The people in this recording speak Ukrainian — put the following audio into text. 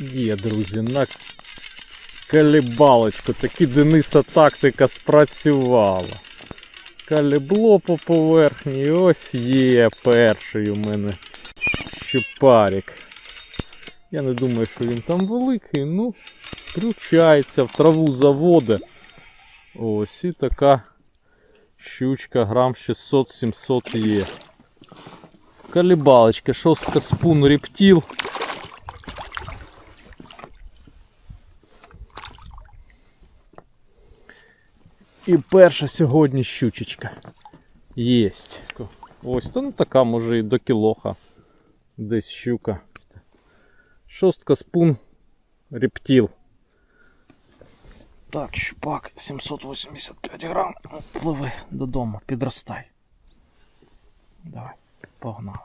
Є, друзі, на калібалочку. Таки Дениса тактика спрацювала. Калібло по поверхні. Ось є перший у мене щупарик. Я не думаю, що він там великий, ну, включається, в траву заводе. Ось і така щучка грам 600-700 є. Калібалочка, шостка спун рептил. І перша сьогодні щучечка. Єсть. Ось, то ну така може і до кілоха. Десь щука. Шостка спун рептил. Так, щупак 785 грам. Пливи додому, підростай. Давай, погнали.